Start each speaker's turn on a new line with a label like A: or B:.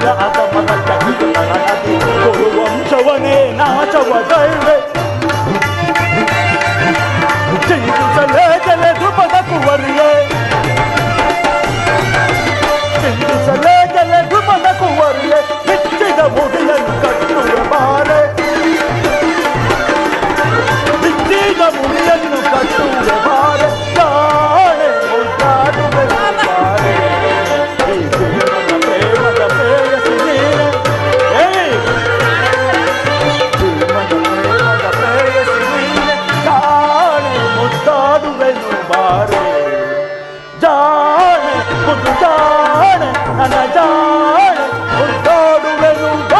A: ಕುಲ ಅಸಮನ ಚಕಿ ಕುರು ವಂಶವನೇ ನಾಚವ ದೈವೆ ಚಿಂತಿಸಲೇ ಜಲೆದು ಬದುಕುವರಿಯೇ ಚಿಂತಿಸಲೇ ಜಲೆದು ಬದುಕುವರಿಯೇ ಬಿಚ್ಚಿದ ಮುಡಿಯನ್ನು ಕಟ್ಟುವ ಬಾರೆ ಬಿಚ್ಚಿದ ಮುಡಿಯನ್ನು 不知道。